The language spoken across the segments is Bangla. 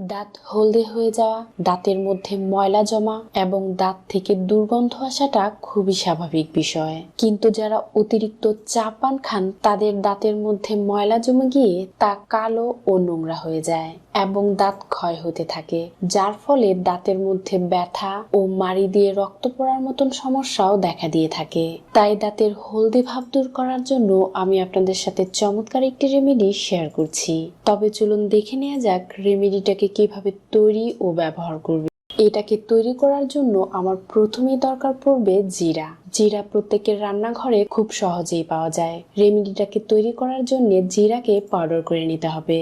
দাঁত হলদে হয়ে যাওয়া, দাঁতের মধ্যে ময়লা জমা এবং দাঁত থেকে দুর্গন্ধ আসাটা খুবই স্বাভাবিক বিষয়। কিন্তু যারা অতিরিক্ত চা পান খান, তাদের দাঁতের মধ্যে ময়লা জমে গিয়ে তা কালো ও নোংরা হয়ে যায়। এবং দাঁত ক্ষয় হতে থাকে, যার ফলে দাঁতের মধ্যে ব্যথা ও মাড়ি দিয়ে রক্ত পড়ার মতন সমস্যাও দেখা দিয়ে থাকে। তাই দাঁতের হলদে ভাব দূর করার জন্য আমি আপনাদের সাথে চমৎকার একটি রেমেডি শেয়ার করছি। তবে চলুন দেখে নেওয়া যাক রেমেডিটাকে কীভাবে তৈরি ও ব্যবহার করবে। এটাকে তৈরি করার জন্য আমার প্রথমেই দরকার পড়বে জিরা। জিরা প্রত্যেকের রান্নাঘরে খুব সহজেই পাওয়া যায়। রেমেডিটাকে তৈরি করার জন্য জিরাকে পাউডার করে নিতে হবে।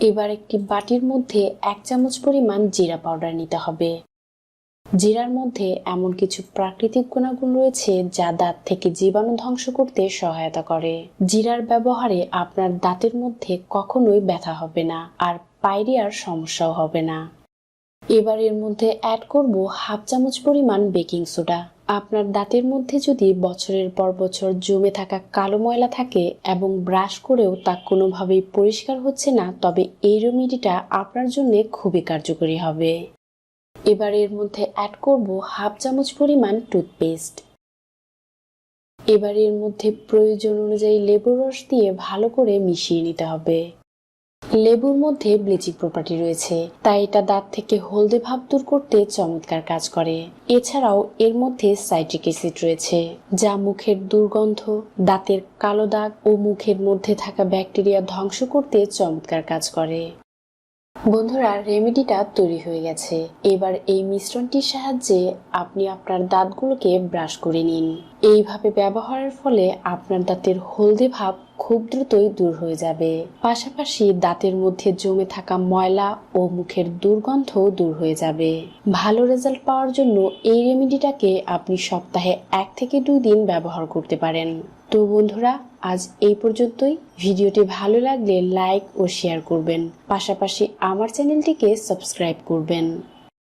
এবার একটি বাটির মধ্যে এক চামচ পরিমাণ জিরা পাউডার নিতে হবে। জিরার মধ্যে এমন কিছু প্রাকৃতিক গুণাগুণ রয়েছে যা দাঁত থেকে জীবাণু ধ্বংস করতে সহায়তা করে। জিরার ব্যবহারে আপনার দাঁতের মধ্যে কখনোই ব্যথা হবে না আর পাইরিয়ার সমস্যাও হবে না। এবার এর মধ্যে অ্যাড করব হাফ চামচ পরিমাণ বেকিং সোডা আপনার দাঁতের মধ্যে যদি বছরের পর বছর জমে থাকা কালো ময়লা থাকে এবং ব্রাশ করেও তা কোনোভাবেই পরিষ্কার হচ্ছে না, তবে এই রেমেডিটা আপনার জন্য খুবই কার্যকরী হবে। এবার এর মধ্যে অ্যাড করব হাফ চামচ পরিমাণ টুথপেস্ট এবার এর মধ্যে প্রয়োজন অনুযায়ী লেবুর রস দিয়ে ভালো করে মিশিয়ে নিতে হবে। লেবুর মধ্যে ব্লিচিং প্রপার্টি রয়েছে, তাই এটা দাঁত থেকে হলদে ভাব দূর করতে চমৎকার কাজ করে। এছাড়াও এর মধ্যে সাইট্রিক অ্যাসিড রয়েছে, যা মুখের দুর্গন্ধ, দাঁতের কালো দাগ ও মুখের মধ্যে থাকা ব্যাকটেরিয়া ধ্বংস করতে চমৎকার কাজ করে। বন্ধুরা, রেমেডিটা তৈরি হয়ে গেছে। এবার এই মিশ্রণটির সাহায্যে আপনি আপনার দাঁতগুলোকে ব্রাশ করে নিন। এইভাবে ব্যবহারের ফলে আপনার দাঁতের হলদে ভাব খুব দ্রুতই দূর হয়ে যাবে। পাশাপাশি দাঁতের মধ্যে জমে থাকা ময়লা ও মুখের দুর্গন্ধ দূর হয়ে যাবে। ভালো রেজাল্ট পাওয়ার জন্য এই রেমেডিটাকে আপনি সপ্তাহে এক থেকে দুই দিন ব্যবহার করতে পারেন। তো বন্ধুরা, আজ এই পর্যন্তই। ভিডিওটি ভালো লাগলে লাইক ও শেয়ার করবেন। পাশাপাশি আমার চ্যানেলটিকে সাবস্ক্রাইব করবেন।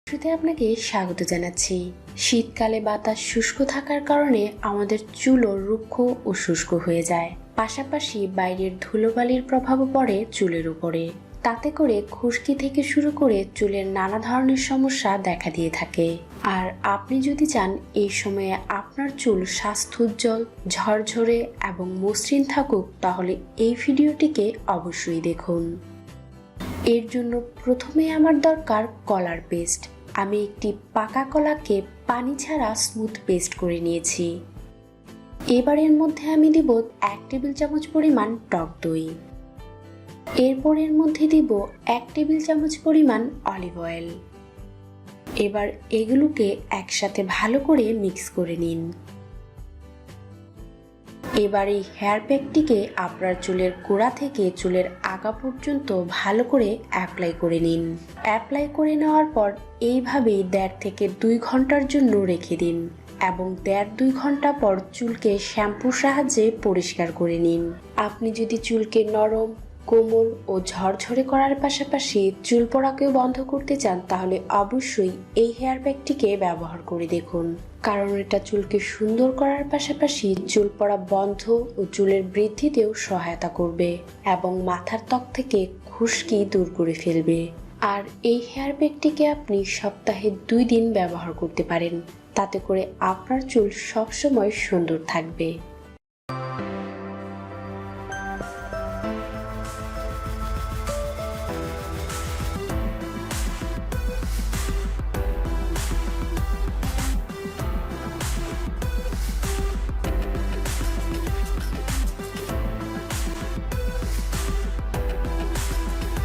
শুরুতে আপনাকে স্বাগত জানাচ্ছি। শীতকালে বাতাস শুষ্ক থাকার কারণে আমাদের চুলও রুক্ষ ও শুষ্ক হয়ে যায়। পাশাপাশি বাইরের ধুলোবালির প্রভাবও পড়ে চুলের উপরে। তাতে করে খুশকি থেকে শুরু করে চুলের নানা ধরনের সমস্যা দেখা দিয়ে থাকে। আর আপনি যদি চান, এই সময়ে আপনার চুল স্বাস্থ্যোজ্জ্বল ঝরঝরে এবং মসৃণ থাকুক, তাহলে এই ভিডিওটিকে অবশ্যই দেখুন। এর জন্য প্রথমে আমার দরকার কলার পেস্ট। আমি একটি পাকা কলাকে পানি ছাড়া স্মুথ পেস্ট করে নিয়েছি। এবার এর মধ্যে আমি দিব এক টেবিল চামচ পরিমাণ টক দই। এরপর এর মধ্যে দিব এক টেবিল চামচ পরিমাণ অলিভ অয়েল। এবার এগুলোকে একসাথে ভালো করে মিক্স করে নিন। এবার এই হেয়ার প্যাকটিকে আপনার চুলের গোড়া থেকে চুলের আগা পর্যন্ত ভালো করে অ্যাপ্লাই করে নিন। অ্যাপ্লাই করে নেওয়ার পর এইভাবেই দেড় থেকে দুই ঘণ্টার জন্য রেখে দিন এবং দেড় দুই ঘণ্টা পর চুলকে শ্যাম্পুর সাহায্যে পরিষ্কার করে নিন। আপনি যদি চুলকে নরম কোমল ও ঝরঝরে করার পাশাপাশি চুল পড়াকেও বন্ধ করতে চান, তাহলে অবশ্যই এই হেয়ার প্যাকটিকে ব্যবহার করে দেখুন। কারণ এটা চুলকে সুন্দর করার পাশাপাশি চুল পড়া বন্ধ ও চুলের বৃদ্ধিতেও সহায়তা করবে এবং মাথার ত্বক থেকে খুশকি দূর করে ফেলবে। আর এই হেয়ার প্যাকটিকে আপনি সপ্তাহে দুই দিন ব্যবহার করতে পারেন, তাতে করে আপনার চুল সবসময় সুন্দর থাকবে।